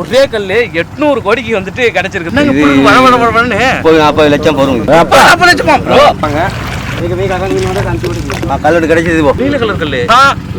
ஒரே கல்லு எட்நூறு கோடிக்கு வந்துட்டு கிடைச்சிருக்கு. நாற்பது லட்சம். அப்பா நாற்பது லட்சமா? கல்லோடு கிடைச்சது போ. நீல கலர் கல்லு.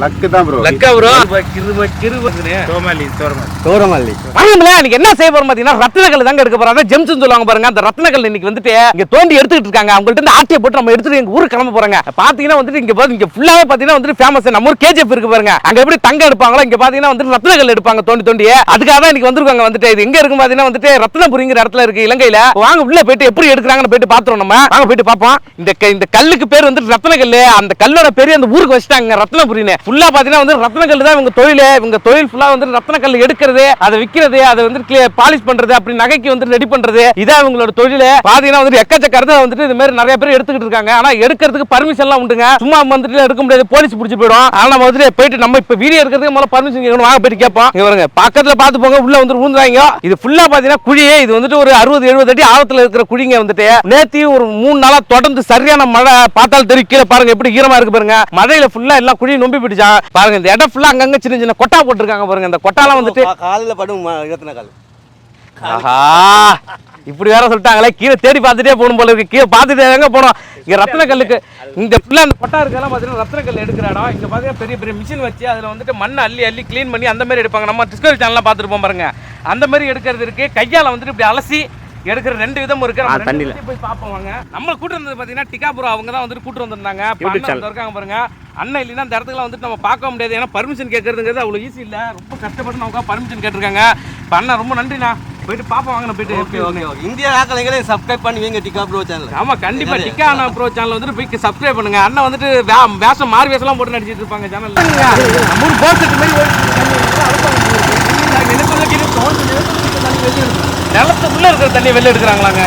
லக்கு தான் ப்ரோ லக்கா ப்ரோ கிருப கிருப சோமாலி சோரமாலி சோரமல்லி. வாங்கல இன்னைக்கு என்ன செய்ய போறோம் பாத்தீங்கன்னா ரத்னக்கல் தாங்க எடுக்க போறாங்க ஜெம்ஸ் சொல்லுவாங்க பாருங்க அந்த ரத்னக்கல் இன்னைக்கு வந்துட்டு இங்க தோண்டி எடுத்துக்கிட்டு இருக்காங்க. அவங்கள்ட்ட இருந்து ஆட்டியை போட்டு நம்ம எடுத்துட்டு எங்க ஊருக்கு கிளம்ப போறாங்க. பாத்தீங்கன்னா வந்துட்டு இங்க பாத்து இங்க ஃபுல்லாவே பாத்தீங்கன்னா வந்துட்டு ஃபேமஸ் நம்ம ஊர் கேஜிஎஃப் இருக்கு பாருங்க. அங்க எப்படி தங்கம் எடுப்பாங்களோ இங்க பாத்தீங்கன்னா வந்துட்டு ரத்னக்கல் எடுப்பாங்க தோண்டி தோண்டி. அதுக்காக தான் இன்னைக்கு வந்திருக்காங்க வந்துட்டு. இது எங்க இருக்கு பாத்தீங்கன்னா வந்துட்டு ரத்னபுரிங்கிற இடத்துல இருக்கு இலங்கையில. வாங்க உள்ள போயிட்டு எப்படி எடுக்கிறாங்கன்னு போயிட்டு பாத்துறோம் நம்ம. வாங்க போயிட்டு பாப்போம். இந்த க- இந்த கல்லுக்கு பேர் வந்துட்டு ரத்னக்கல்லு. அந்த கல்லோட பேரு அந்த ஊருக்கு வச்சுட்டாங்க ரத்னபுரின்னு. ஃபுல்லா பாத்தீங்கன்னா வந்து ரத்னக்கல் தான் இவங்க தொழில். இவங்க தொழில் ஃபுல்லா வந்து ரத்னக்கல் எடுக்கிறது அதை விற்கிறது அதை வந்து பாலிஷ் பண்றது அப்படி நகைக்கு வந்து ரெடி பண்றது. இதான் இவங்களோட தொழில். பாத்தீங்கன்னா வந்து எக்கச்சக்க இடத்துல வந்துட்டு இது மாதிரி நிறைய பேர் எடுத்துக்கிட்டு இருக்காங்க. ஆனா எடுக்கிறதுக்கு பர்மிஷன் எல்லாம் உண்டுங்க. சும்மா வந்துட்டு எடுக்க முடியாது. போலீஸ் பிடிச்சி போயிடும். ஆனா நம்ம வந்துட்டு போயிட்டு நம்ம இப்ப வீடியோ எடுக்கிறதுக்கு முதல்ல பர்மிஷன் கேட்கணும். வாங்க போயிட்டு கேட்போம். இவருங்க பக்கத்துல பார்த்து போங்க. உள்ள வந்து ஊந்துறாங்க. இது ஃபுல்லா பாத்தீங்கன்னா குழியே இது வந்துட்டு ஒரு அறுபது எழுபது அடி ஆழத்துல இருக்கிற குழிங்க வந்துட்டு. நேத்தி ஒரு மூணு நாளா தொடர்ந்து சரியான மழை. பார்த்தால் தெரியும் கீழே பாருங்க எப்படி ஈரமா இருக்கு பாருங்க. மழையில ஃபுல்லா எல்லாம் குழி நொம்பி பிடிச்சா பாருங்க இந்த இடம் ஃபுல்லா அங்கங்க சின்ன சின்ன கொட்டா போட்டிருக்காங்க பாருங்க. இந்த கொட்டாலாம் வந்துட்டு காலில் படும் கால். ஆஹா இப்படி வேற சொல்லிட்டாங்களே கீழே தேடி பார்த்துட்டே போகணும் போல இருக்கு. கீழே பார்த்துட்டே எங்க போனோம்? இங்க ரத்ன கல்லுக்கு இந்த ஃபுல்லா அந்த கொட்டா இருக்கெல்லாம் பார்த்தீங்கன்னா ரத்ன கல் எடுக்கிற இடம் இங்க பார்த்தீங்கன்னா பெரிய பெரிய மிஷின் வச்சு அதுல வந்துட்டு மண்ணை அள்ளி அள்ளி க்ளீன் பண்ணி அந்த மாதிரி எடுப்பாங்க. நம்ம டிஸ்கவரி சேனல்லாம் பார்த்துருப்போம் பாருங்க. அந்த மாதிரி எடுக்கிறது இருக்கு. கையால வந்துட்டு இப்படி அலசி எடுக்கிற ரெண்டு விதம் இருக்கு. விதத்தையும் போய் பார்ப்போம் வாங்க. நம்ம கூட்டு வந்தது பார்த்தீங்கன்னா டிகாபுரம் அவங்க தான் வந்துட்டு கூட்டு வந்திருந்தாங்க. வந்து இருக்காங்க பாருங்க. அண்ணன் இல்லைன்னா இந்த இடத்துல வந்துட்டு நம்ம பார்க்க முடியாது. ஏன்னா பர்மிஷன் கேட்கறதுங்கிறது அவ்வளோ ஈஸி இல்லை. ரொம்ப கஷ்டப்பட்டு நமக்கு பர்மிஷன் கேட்டிருக்காங்க. இப்போ அண்ணன் ரொம்ப நன்றிண்ணா. போயிட்டு பார்ப்போம் வாங்க போயிட்டு ஓகே ஓகே ஓகே இந்தியா ஆக்கலைங்களே சப்ஸ்கிரைப் பண்ணி வைங்க டிகா ப்ரோ சேனல் ஆமா கண்டிப்பா. டிக்கா அண்ணா ப்ரோ சேனல் வந்துட்டு போய் சப்ஸ்கிரைப் பண்ணுங்க. அண்ணன் வந்துட்டு வேஷம் மாறு வேஷம்லாம் போட்டு நடிச்சிட்டு இருப்பாங்க சேனல்ல நம்ம ஊர் போஸ்ட் மாதிரி நிலத்துக்குள்ள இருக்கிற தண்ணி வெளில எடுக்கிறாங்களாங்க.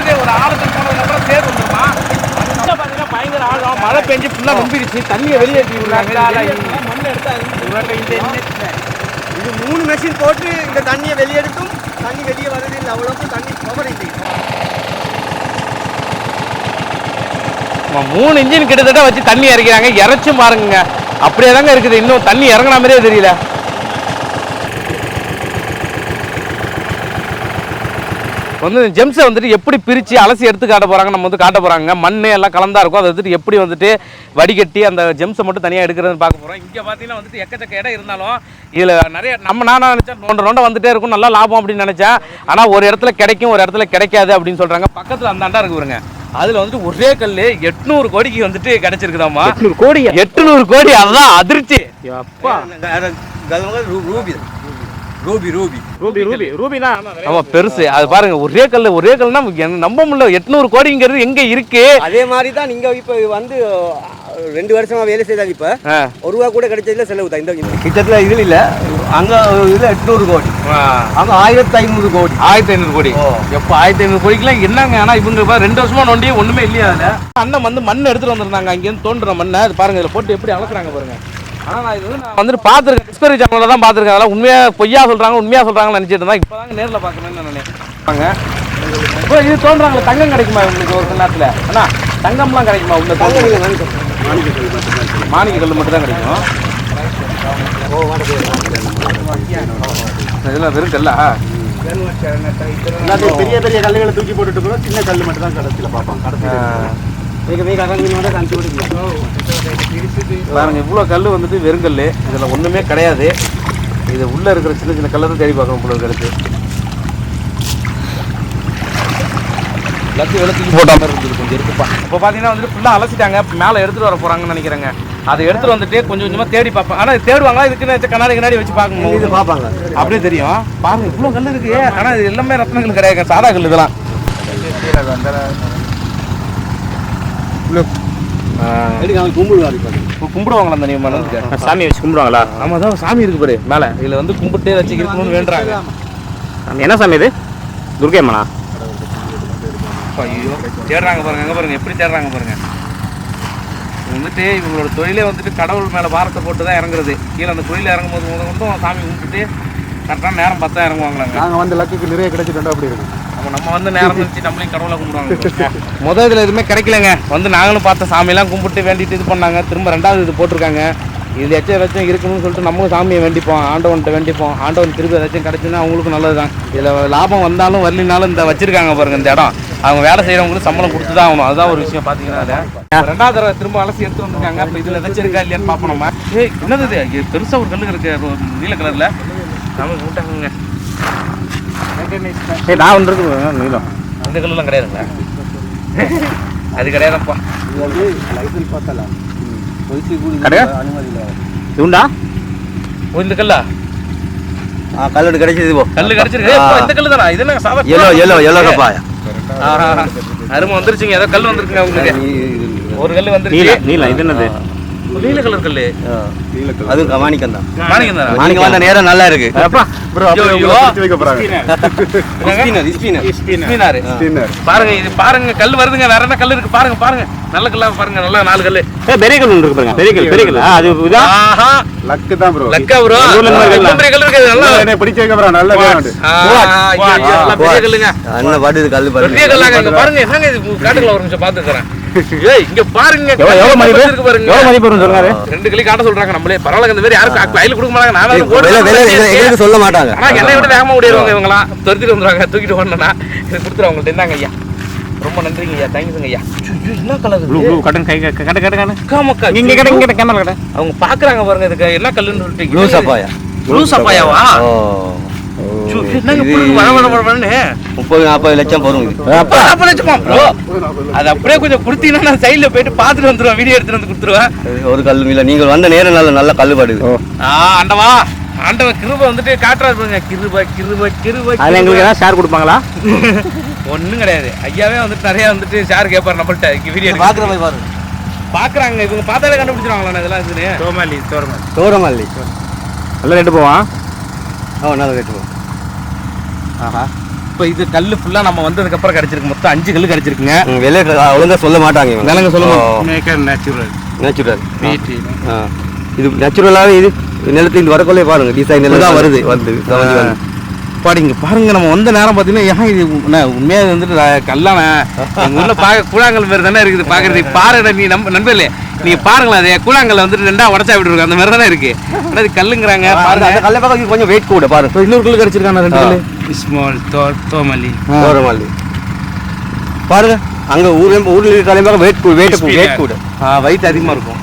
ஐயோ ஒரு ஆழத்துக்கு போனதுக்கு அப்புறம் சேர் வந்துருமா? பாத்தீங்கன்னா பயங்கர ஆழம். மழை பெஞ்சு ஃபுல்லா நம்பிடுச்சு தண்ணியை வெளியேற்றி விடுறாங்க. இது மூணு மெஷின் போட்டு இந்த தண்ணியை வெளியெடுத்தும் தண்ணி வெளியே வரது இல்லை அவ்வளோக்கு தண்ணி ஆமா, மூணு இன்ஜின் கிட்டத்தட்ட வச்சு தண்ணி இறக்கிறாங்க. இறச்சும் பாருங்க. அப்படியே தாங்க இருக்குது. இன்னும் தண்ணி இறங்குன மாதிரியே தெரியல. வந்து ஜெம்ஸை வந்துட்டு எப்படி பிரித்து அலசி எடுத்து காட்ட போகிறாங்க நம்ம வந்து காட்ட போகிறாங்க மண் எல்லாம் கலந்தா இருக்கும். அதை வந்துட்டு எப்படி வந்துட்டு வடிகட்டி அந்த ஜெம்ஸை மட்டும் தனியாக எடுக்கிறதுன்னு பார்க்க போகிறோம் இங்கே பார்த்தீங்கன்னா வந்துட்டு எக்கச்சக்க இடம் இருந்தாலும் இதில் நிறைய நம்ம நான் நினச்சேன் நோண்ட நோண்ட வந்துட்டே இருக்கும். நல்லா லாபம் அப்படின்னு நினச்சேன். ஆனால் ஒரு இடத்துல கிடைக்கும் ஒரு இடத்துல கிடைக்காது அப்படின்னு சொல்கிறாங்க பக்கத்தில் அந்த அண்டா இருக்கு பாருங்க. அதில் வந்துட்டு ஒரே கல் எட்நூறு கோடிக்கு வந்துட்டு கிடைச்சிருக்குதாம்மா. கோடி எட்நூறு கோடி அதுதான் அதிர்ச்சி. அப்பா Ruby. Ruby Ruby Ruby Ruby Rubina ஆமா பெருசு. அது பாருங்க ஒரே கல் ஒரே எனக்கு நம்ப முடியல. எட்நூறு கோடிங்கிறது எங்க இருக்கு? அதே மாதிரி தான் நீங்க இப்போ வந்து ரெண்டு வருஷமா வேலை செய்தாங்க இப்போ. ஒரு ரூபா கூட கிடைச்சதுல செலவு தான். இந்த கிட்டத்தட்ட இதில் இல்லை. அங்கே இதில் எட்நூறு கோடி. அங்கே ஆயிரத்தி ஐநூறு கோடி. ஆயிரத்தி ஐநூறு கோடி. எப்ப ஆயிரத்தி ஐநூறு கோடிக்குலாம் என்னங்க? ஆனா இவங்க ரெண்டு வருஷமா நோண்டி ஒண்ணுமே இல்லையா அதுல? அண்ணன் வந்து மண் எடுத்துட்டு வந்திருந்தாங்க. அங்க இருந்து தோன்ற மண்ணை. அது பாருங்க இதுல போட்டு எப்படி அளக்குறாங்க பாருங்க. ஆனா நான் இது வந்து நான் வந்துட்டு பார்த்துருக்கேன் டிஸ்கவரி சேனல்ல தான் பார்த்துருக்கேன். அதெல்லாம் உண்மையா பொய்யா சொல்றாங்க உண்மையா சொல்றாங்கன்னு நினைச்சிட்டு இருந்தா இப்பதாங்க நேர்ல பார்க்கணும்னு நான் நினைக்கிறேன். இப்போ இது தோன்றாங்களே தங்கம் கிடைக்குமா உங்களுக்கு ஒரு நேரத்துல? அண்ணா தங்கம்லாம் கிடைக்குமா உள்ள? மாணிக்க கல் மட்டும் தான் கிடைக்கும். இதெல்லாம் வெறும் கல்லா? பெரிய பெரிய கல்லுகளை தூக்கி போட்டுட்டு கூட சின்ன கல் மட்டும் தான் கடைசியில் பார்ப்போம் கடைசியில் மிக மிக தான் கணிச்சு கொடுக்கலாம் பாருங்க இவ்வளோ கல் வந்துட்டு வெறுங்கல் இதில் ஒன்றுமே கிடையாது. இது உள்ளே இருக்கிற சின்ன சின்ன கல்லை தான் தேடி பார்க்கணும் போல இருக்கு எல்லாத்தையும் வெளுத்துக்கு போட்ட மாதிரி இருந்தது கொஞ்சம் இருக்குப்பா. இப்போ பார்த்தீங்கன்னா வந்துட்டு ஃபுல்லாக அலசிட்டாங்க. மேலே எடுத்துகிட்டு வர போகிறாங்கன்னு நினைக்கிறேங்க. அதை எடுத்துகிட்டு வந்துட்டு கொஞ்சம் கொஞ்சமாக தேடி பார்ப்பேன். ஆனால் தேடுவாங்க இதுக்குன்னு கண்ணாடி கண்ணாடி வச்சு இது பார்க்கணும் பார்ப்பாங்க. அப்படியே தெரியும். பாருங்க இவ்வளோ கல் இருக்கு. ஆனால் இது எல்லாமே ரத்னங்கள் கிடையாது. சாதா கல் இதெல்லாம். எடுக்க அவங்க கும்பிடுவாரு இப்போ? கும்பிடுவாங்களா அந்த நியமனம்? சாமி வச்சு கும்பிடுவாங்களா? ஆமா தான் சாமி இருக்கு பாரு மேலே. இதில் வந்து கும்பிட்டே வச்சு இருக்கணும்னு வேண்டுறாங்க. என்ன சாமி இது? துர்கையம்மனா? ஐயோ தேடுறாங்க பாருங்க அங்க பாருங்க எப்படி தேடுறாங்க பாருங்க. வந்துட்டு இவங்களோட தொழிலே வந்துட்டு கடவுள் மேல பாரத்தை போட்டு தான் இறங்குறது. கீழே அந்த கோயில இறங்கும் போது முத கொண்டும் சாமி கும்பிட்டுட்டு கரெக்டான நேரம் பார்த்தா இறங்குவாங்களாங்க. நாங்கள் வந்து லக்குக்கு நிறைய கிடைச்சிட்டு அப்படி இருக்கு. நம்ம வந்து நேரம் நம்மளையும் கடவுளை கும்பிடுவாங்க. முத இதுல எதுவுமே கிடைக்கலங்க. வந்து நாங்களும் பார்த்த சாமியெல்லாம் கும்பிட்டு வேண்டிட்டு இது பண்ணாங்க. திரும்ப ரெண்டாவது இது போட்டிருக்காங்க. இதுல எச்சம் ஏதாச்சும் இருக்கணும்னு சொல்லிட்டு நம்மளும் சாமியை வேண்டிப்போம் ஆண்டவன்கிட்ட வேண்டிப்போம். ஆண்டவன் திருப்பி ஏதாச்சும் கிடைச்சுன்னா அவங்களுக்கும் நல்லது தான் இதில் லாபம் வந்தாலும் வரலினாலும் இந்த வச்சிருக்காங்க பாருங்க இந்த இடம். அவங்க வேலை செய்யறவங்களுக்கு சம்பளம் கொடுத்து தான் ஆகணும். அதுதான் ஒரு விஷயம் பார்த்தீங்கன்னா. ரெண்டாவது தடவை திரும்ப அலசி எடுத்து வந்திருக்காங்க. அப்போ இதில் ஏதாச்சும் இருக்கா இல்லையான்னு பார்ப்போம் நம்ம. ஏய் என்னது இது? இது பெருசா ஒரு கல்லு இருக்கு ஒரு நீல கலர்ல. நம்ம விட்டாங்க ஏய் நான் வந்துருக்கு நீளம் அந்த கல்லுலாம் கிடையாதுங்களா? அது கிடையாதுப்பா. வந்து லைசன்ஸ் பார்த்தல பொலிசி கூட கடையா? அனுமதி இல்லை இதுண்டா ஓ இந்த கல்லா? ஆ கல்லடு கிடைச்சது போ. கல்லு கிடைச்சிருக்கு. இந்த கல்லு தானா? இது என்ன சாதா எல்லோ எல்லோ எல்லோ கப்பாயா ஆஹா. அருமை வந்துருச்சுங்க. ஏதோ கல் வந்துருக்குங்க உங்களுக்கு. ஒரு கல் வந்துருச்சு. நீல நீல இது என்னது? நீல கலர் கல்லு. அதுவும் கமானிக்கம் தான் மாணிக்கம் தானா மாணிக்கம் வந்த நேரம் நல்லா இருக்கு. ப்ரோ பாருங்க இது பாருங்க கல் வருதுங்க. வேற என்ன கல் இருக்கு? பாருங்க பாருங்க. நல்ல கல்லா பாருங்க நல்ல நாலு கல்லு. ஏ பெரிய கல் இருக்கு பாருங்க. பெரிய கல் பெரிய கல் அது லக்கு தான் ப்ரோ. லக்கா ப்ரோ? பெரிய கல் இருக்கு நல்லா என்ன பிடிச்ச வைக்க போறாங்க. நல்ல பெரிய கல்லுங்க. அண்ணன் பாட்டு இது கல்லு பெரிய பாருங்க கல்லாங்க பாருங்க என்னங்க இது? காட்டுக்குள்ள ஒரு நிமிஷம் பாத்துக்கிறேன். ஏய் இங்க பாருங்க. எவ்வளவு எவ்வளவு மதிப்பு? இருக்கு பாருங்க. எவ்வளவு மதிப்பு ரெண்டு கிளி காட்ட சொல்றாங்க நம்மளே. பரவாயில்ல இந்த மாதிரி யாரும் கையில கொடுக்க மாட்டாங்க. நான் ஓடி சொல்ல மாட்டாங்க. ஆனா என்னை விட வேகமா ஓடிடுவாங்க இவங்களாம் துரத்திட்டு வந்துருவாங்க. தூக்கிட்டு ஓடணும்னா. இது கொடுத்துருவாங்க உங்கள்ட்ட இருந்தாங்க ஐயா. ரொம்ப நன்றிங்க ஐயா. தேங்க்ஸுங்க ஐயா. ஐயோ, என்ன கலர் ப்ளூ ப்ளூ கட்டன் கை கட்ட கட்ட கட்ட. காமக்கா இங்க கட்ட இங்க கேமரா அவங்க பாக்குறாங்க பாருங்க இதுக்கு. என்ன கல்லுன்னு சொல்லிட்டு ப்ளூ சப்பாயா? ப்ளூ சப்பாயாவா? முப்பது நாற்பது லட்சம் வரும். இது அப்பா அப்ப லட்சமா ப்ரோ அது அப்படியே கொஞ்சம் கொடுத்தீங்கன்னா நான் சைடுல போயிட்டு பார்த்துட்டு வந்துருவேன் வீடியோ எடுத்துட்டு வந்து கொடுத்துருவேன். ஒரு கல்லும் இல்லை நீங்கள் வந்த நேரம் நல்ல நல்ல கல்லு பாடுது. ஆ ஆண்டவா ஆண்டவன் கிருப வந்துட்டு காட்டுறாரு பாருங்க. கிருப கிருப கிருப அதுல எங்களுக்கு ஏதாவது ஷேர் கொடுப்பாங்களா? ஒண்ணும் கிடையாது. ஐயாவே வந்துட்டு நிறைய வந்துட்டு ஷேர் கேட்பாரு நம்மள்ட்ட. இங்க வீடியோ பார்க்குற போய் பாருங்க பாக்குறாங்க இவங்க பார்த்தாலே கண்டுபிடிச்சிருவாங்களா இதெல்லாம் இதுன்னு சோமாலி சோரமாலி தோரமல்லி நல்ல ரெண்டு போவான். ஓ நல்லா கட்டுவோம் ஆஹா இப்போ இது கல்லு ஃபுல்லா நம்ம வந்ததுக்கு அப்புறம் கிடைச்சிருக்கு. மொத்தம் அஞ்சு கல்லு கிடைச்சிருக்குங்க. விலை ஒழுங்கா சொல்ல மாட்டாங்க இவங்க. விலைங்க சொல்லுங்க. மேக்கர் நேச்சுரல் நேச்சுரல் ஆ. இது நேச்சுரலாகவே இது நிலத்துல இந்த வரக்குள்ளே பாருங்க. டிசைன் எல்லாம் தான் வருது. வந்து பாடிங்க பாருங்க நம்ம வந்த நேரம் பார்த்தீங்கன்னா ஏன் இது உண்மை- உண்மையா இது வந்துட்டு கல்லான ஊர்ல பார்க்க கூழாங்கல் மாதிரி தானே இருக்குது பாக்குறதுக்கு. பாருடா நீ நம்ம நண்பர்களே. நீங்க பாருங்களேன் அதே கூழாங்கல்ல வந்துட்டு ரெண்டா உடச்சா விட்டுருக்கு அந்த மாதிரி தானே இருக்கு. ஆனா இது கல்லுங்கிறாங்க பாருங்க. அந்த கல்லை பார்க்க கொஞ்சம் வெயிட் கூட பாருங்க இப்போ இன்னொரு கல்லு கிடைச்சிருக்காங்க ரெண்டு ஆ. கல்லு? ஸ்மால் தோமலி தோரமல்லி பாருங்க. அங்க ஊர்ல ஊர்ல இருக்க கல்லை பார்க்க வெயிட் கூட வெயிட் வெயிட் கூட. வயிற்று அதிகமா இருக்கும்.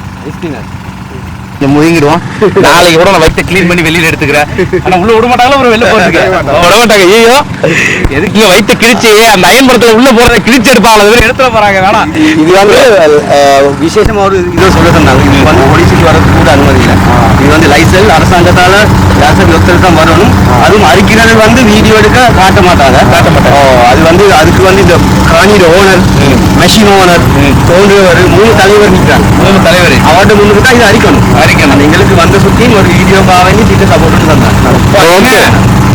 முழுங்கிடுவோம். நாளைக்கு கூட நான் வயிற்று க்ளீன் பண்ணி வெளியில எடுத்துக்கிறேன். ஆனா உள்ள விட மாட்டாங்களா? அப்புறம் வெளில போறதுக்கு. விட மாட்டாங்க. ஐயோ எதுக்கு வயிற்று கிழிச்சு? அந்த அயன்படத்துல உள்ள போறத கிழிச்சு எடுப்பாங்க அது எடுத்துட போறாங்க. வேணாம். இது வந்து விசேஷமா ஒரு இதை சொல்ல சொன்னாங்க. இது வந்து ஒடிசிக்கு வரது கூட அனுமதி இல்லை. இது வந்து லைசன்ஸ் அரசாங்கத்தால லைசன்ஸ் ஒருத்தர் தான் வரணும். அதுவும் அறிக்கைகள் வந்து வீடியோ எடுக்க காட்ட மாட்டாங்க. காட்ட மாட்டாங்க. அது வந்து அதுக்கு வந்து இந்த காணியோட ஓனர் மெஷின் ஓனர் தோன்றியவர் மூணு தலைவர் நிற்கிறாங்க மூணு தலைவர் அவர்கிட்ட முன்னுக்கு தான் இது அறிக்கணும் அறிக்கணும். அந்த எங்களுக்கு வந்த சுத்தி ஒரு வீடியோ பாவனி திட்ட சப்போர்ட் தந்தாங்க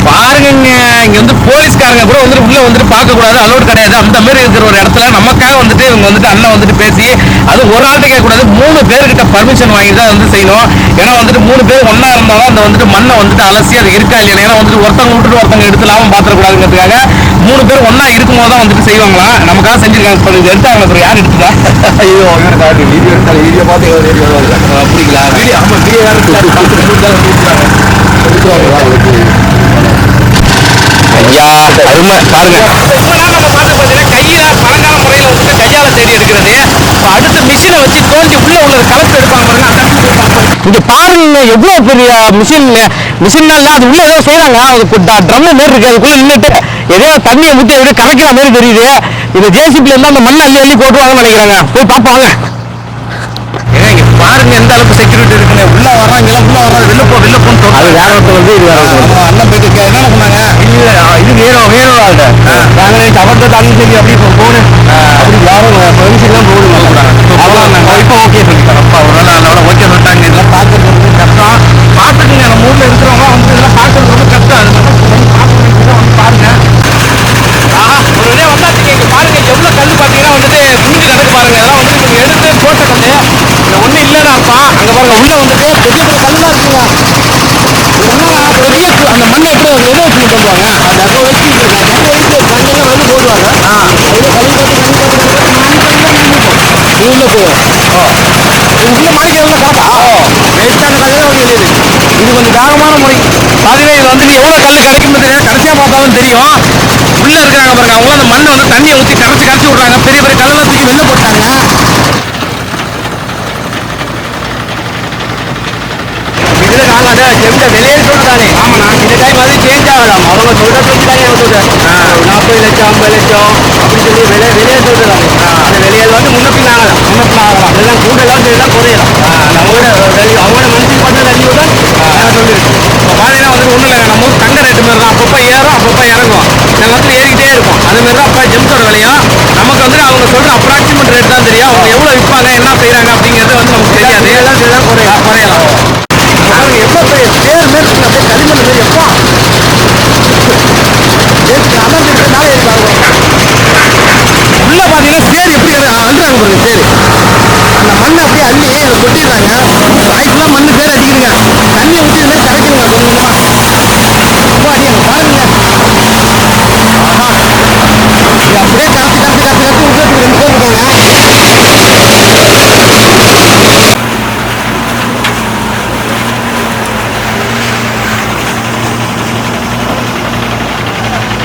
பாருங்க இங்க வந்து போலீஸ்காரங்க கூட வந்துட்டு உள்ள வந்துட்டு பார்க்க கூடாது. அலோட் கிடையாது. அந்த மாதிரி இருக்கிற ஒரு இடத்துல நமக்காக வந்துட்டு இவங்க வந்துட்டு அண்ணன் வந்துட்டு பேசி அது ஒரு ஆள்கிட்ட கேட்க கூடாது. மூணு பேர்கிட்ட பர்மிஷன் வாங்கி தான் வந்து செய்யணும். ஏன்னா வந்துட்டு மூணு பேர் ஒண்ணா இருந்தாலும் அந்த வந்துட்டு மண்ணை வந்துட்டு அலசி அது இருக்கா இல்லையா ஏன்னா வந்துட்டு ஒருத்தவங்க விட்டுட்டு ஒருத்தவங்க எடுத்து லாபம் பாத்திரக்கூடாதுங்கிறதுக்காக மூணு பேர் ஒண்ணா இருக்கும்போது தான் வந்துட்டு செய்வாங்களாம் நமக்காக செஞ்சிருக்காங்க. இது எடுத்தாங்க அப்புறம் யார் எடுத்துட்டா ஐயோ வீடியோ எடுத்தால வீடியோ பார்த்து அப்படிங்களா? வீடியோ ஆமா வீடியோ ஐயா அருமை. பாருங்க. நம்ம பார்த்து பார்த்தீங்கன்னா தேடி மிஷினை வச்சு இங்க பாருங்க எவ்வளவு பெரிய மிஷின் மிஷின்னால அது உள்ள ஏதோ செய்யறாங்க அது ட்ரம் மாரி இருக்கு. அதுக்குள்ள நின்றுட்டு ஏதோ தண்ணியை முத்தி அப்படியே கலக்கிற மாதிரி தெரியுது. இந்த ஜேசிபில அந்த மண்ணை அள்ளி அள்ளி போட்டுவாங்கன்னு நினைக்கிறாங்க. போய் பார்ப்பாங்க பாருங்க எந்த அளவுக்கு செக்யூரிட்டி இருக்குன்னு. உள்ள வர்றாங்க எல்லாம் உள்ள வர்றாங்க. வெளில போ வெளில போன்னு அது வேற ஒருத்தர் வந்து இது வேற. அண்ணன் இருக்க- என்ன பண்ணாங்க இல்ல இது வேணும் வேணும் ஆள்கிட்ட. நாங்கள் அவர்கிட்ட தண்ணி சொல்லி அப்படி இப்போ போகணும் அப்படி யாரும் பெர்மிஷன் தான் போகணும் அவ்வளோ இப்போ ஓகே சொல்லிட்டாங்க. அப்பா ஒரு அதோட ஓகே சொல்லிட்டாங்க. இதெல்லாம் பார்க்கறது கஷ்டம். பார்த்துக்குங்க நம்ம ஊர்ல இருக்கிறவங்க வந்து இதெல்லாம் பார்க்கறது ரொம்ப கஷ்டம் அது வந்து பார்க்கணும் வந்து பாருங்க ஆஹா ஒரு வழியா வந்தாச்சுங்க இங்க பாருங்க எவ்வளவு கல் பாத்தீங்கன்னா வந்துட்டு குஞ்சு கணக்கு பாருங்க அதெல்லாம் வந்து நீங்க எடுத்து போட்ட கல்லு இது ஒண்ணு இல்லைன்னு அர்த்தம் அங்க பாருங்க உள்ள வந்துட்டு பெரிய பெரிய கல்லாம் இருக்குங்க இது என்னன்னா பெரிய கு- அந்த மண்ணை எப்படி அது எதை வச்சு பண்ணுவாங்க அந்த அப்போ வச்சு அப்போ வச்சு கல்லெல்லாம் வந்து போடுவாங்க ஆ அதில் கல் போட்டு கல் போட்டு உள்ள உள்ள மாணிக்கம் கலப்பா வேஸ்டான தான் வந்து வெளியே இது கொஞ்சம் தாகமான முறை பாத்தீங்கன்னா இது வந்துட்டு எவ்வளவு கல் கிடைக்கும்னு தெரியாது கடைசியா பார்த்தாலும் தெரியும். உள்ள இருக்காங்க பாருங்க அவங்க அந்த மண்ணை வந்து தண்ணியை ஊத்தி கரைச்சு கரைச்சு விடுறாங்க. பெரிய பெரிய கல்லெல்லாம் தூக்கி வெளில போட்டாங்க இதுல நாங்க அந்த ஜெம்ட விலையை சொல்றானே ஆமாண்ணா இந்த டைம் அது சேஞ்ச் ஆகலாம். அவங்க சொல்ற பேச்சு தானே சொல்றது நாற்பது லட்சம் ஐம்பது லட்சம் அப்படின்னு சொல்லி விலை விலையை சொல்றாங்க அந்த விலையில் வந்து முன்ன பின்ன ஆகலாம் முன்ன பின்ன ஆகலாம் இதெல்லாம் குறையலாம் நம்மளோட வெளி அவங்களோட மனசுக்கு பண்ண வேல்யூ தான் நான் சொல்லியிருக்கேன் இப்போ பாத்தீங்கன்னா வந்து ஒண்ணும் இல்லைங்க நம்ம ஊர் தங்க ரேட்டு மாதிரி தான் அப்பப்போ ஏறும் அப்பப்போ இறங்கும். சில நேரத்தில் ஏறிக்கிட்டே இருக்கும். அது மாதிரி தான் அப்போ ஜெம்ஸோட விலையும் நமக்கு வந்து அவங்க சொல்ற அப்ராக்சிமேட் ரேட் தான் தெரியும். அவங்க எவ்வளவு விற்பாங்க என்ன செய்றாங்க அப்படிங்கிறது வந்து நமக்கு தெரியாது. இதெல்லாம் இதெல்லாம் குறையலாம் குறையலாம் பாருங்க எவ்வளோ பெரிய பேர் மேல் இருக்கு அப்படியே களிமண் மாரி எப்பா நேற்று அமர்ந்திருக்கனால இது பாருங்க உள்ள பாத்தீங்கன்னா சேர் எப்படி எடு- அழுறாங்க பாருங்க சேர் அந்த மண்ணை அப்படியே அள்ளி இதில் கொட்டிடுறாங்க வாய்க்குலாம் மண்ணு சேர் அடிக்குதுங்க தண்ணியை ஊற்றி இது மாதிரி கரைக்கணுங்க கொஞ்சம் கொஞ்சமா ரொம்ப அடியாங்க பாருங்க ஆஹா இது அப்படியே கரைச்சி கரைச்சி கரைச்சி கரைச்சி விட்டுறதுக்கு ரெண்டு பேர் இருக்காங்க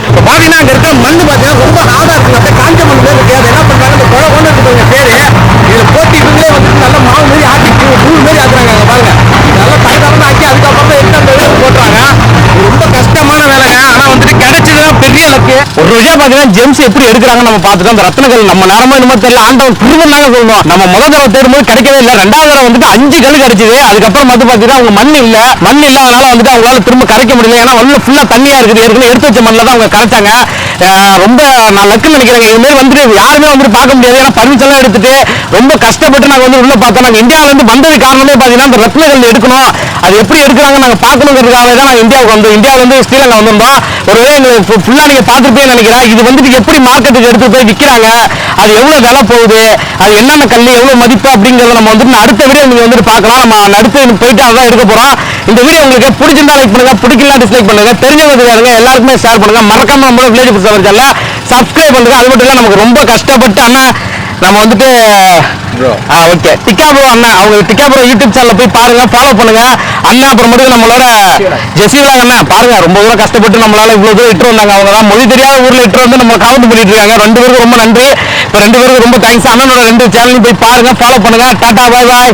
இப்போ பாத்தீங்கன்னா அங்க இருக்க மண்ணு பாத்தீங்கன்னா ரொம்ப ஹார்டா இருக்குங்க அப்படியே காஞ்ச மண் மாதிரி இருக்கு அதை என்ன பண்றாங்க இந்த குழ கொண்டு இருக்குங்க சேரு இதுல போட்டு இவங்களே வந்து நல்ல மாவு மாதிரி ஆக்கி தூ- தூள் மாதிரி ஆக்குறாங்க அங்க பாருங்க இது நல்லா தரதரமா ஆக்கி அதுக்கப்புறம் தான் எடுத்து அந்த இதுல போட்டுறாங்க இது ரொம்ப கஷ்டமான வேலைங்க ஆனா வந்துட்டு கிடைச்சதுன்னா பெரிய லக்கு ஒரு ருஜா பாத்தீங்கன்னா ஜெம்ஸ் எப்படி எடுக்கிறாங்க நம்ம பார்த்துட்டோம் அந்த ரத்னங்கள் நம்ம நேரமா என்னமோ தெரியல ஆண்டவன் திருவண்ணாங்க சொல்லணும் நம்ம முதல் தடவை தேடும்போது கிடைக்கவே இல்லை. ரெண்டாவது தடவை வந்துட்டு அஞ்சு கல் கிடைச்சது. அதுக்கப்புறம் வந்து பாத்தீங்கன்னா அவங்க மண் இல்ல. மண் இல்லாதனால வந்துட்டு அவங்களால திரும்ப கரைக்க முடியல. ஏன்னா உள்ள ஃபுல்லா தண்ணியா இருக்குது. ஏற்கனவே எடுத்து வச்ச மண்ணில் தான் அவங்க கரைச்சாங்க. ரொம்ப நான் லக்குன்னு நினைக்கிறேங்க. இது மாதிரி வந்துட்டு யாருமே வந்துட்டு பார்க்க முடியாது. ஏன்னா பர்மிஷன்லாம் எடுத்துட்டு ரொம்ப கஷ்டப்பட்டு நாங்கள் வந்து உள்ள பார்த்தோம். நாங்கள் இந்தியாவிலேருந்து வந்தது காரணமே பார்த்தீங்கன்னா இந்த ரத்னகள் எடுக்கணும். அது எப்படி எடுக்கிறாங்க நாங்கள் பார்க்கணுங்கிறதுக்காக தான் நாங்கள் இந்தியாவுக்கு வந்தோம். இந்தியாவிலேருந்து ஸ்ரீலங்கா வந்திருந்தோம். ஒருவேளை எங்களுக்கு ஃபுல்லாக நீங்கள் பார்த்துருப்பேன்னு நினைக்கிறேன். இது வந்துட்டு எப்படி மார்க்கெட்டுக்கு எடுத்து போய் விற்கிறாங்க அது எவ்வளோ விலை போகுது? அது என்னென்ன கல் எவ்வளோ மதிப்பு அப்படிங்கிறத நம்ம வந்துட்டு அடுத்த வீடியோ நீங்கள் வந்துட்டு பார்க்கலாம். நம்ம அடுத்து போயிட்டு அதான் எடுக்க போகிறோம் இந்த வீடியோ உங்களுக்கு பிடிச்சிருந்தா லைக் பண்ணுங்க. பிடிக்கலாம் டிஸ்லைக் பண்ணுங்க. தெரிஞ்சவங்க எல்லாருக்குமே ஷேர் பண்ணுங்கள் மறக்காம நம்மளோட வில்லேஜ் புதுசாக சேனல சப்ஸ்கிரைப் பண்ணுங்க அது மட்டும் இல்ல நமக்கு ரொம்ப கஷ்டப்பட்டு அண்ணா நம்ம வந்துட்டு ஆ ஓகே டிக்கா ப்ரோ அண்ணா அவங்க டிக்கா ப்ரோ யூடியூப் சேனல்ல போய் பாருங்க ஃபாலோ பண்ணுங்க. அண்ணா அப்புறமேட்டுக்கு நம்மளோட ஜெசிலா அண்ணா பாருங்க ரொம்ப தூரம் கஷ்டப்பட்டு நம்மளால இவ்வளவு தூரம் இட்டு வந்தாங்க. அவங்க தான் மொழி தெரியாத ஊர்ல இட்டு வந்து நம்ம கவுண்ட் பண்ணிட்டு இருக்காங்க. ரெண்டு பேருக்கும் ரொம்ப நன்றி. இப்போ ரெண்டு பேருக்கும் ரொம்ப தேங்க்ஸ் அண்ணனோட ரெண்டு சேனலையும் போய் பாருங்க ஃபாலோ பண்ணுங்க. டாடா பாய் பாய்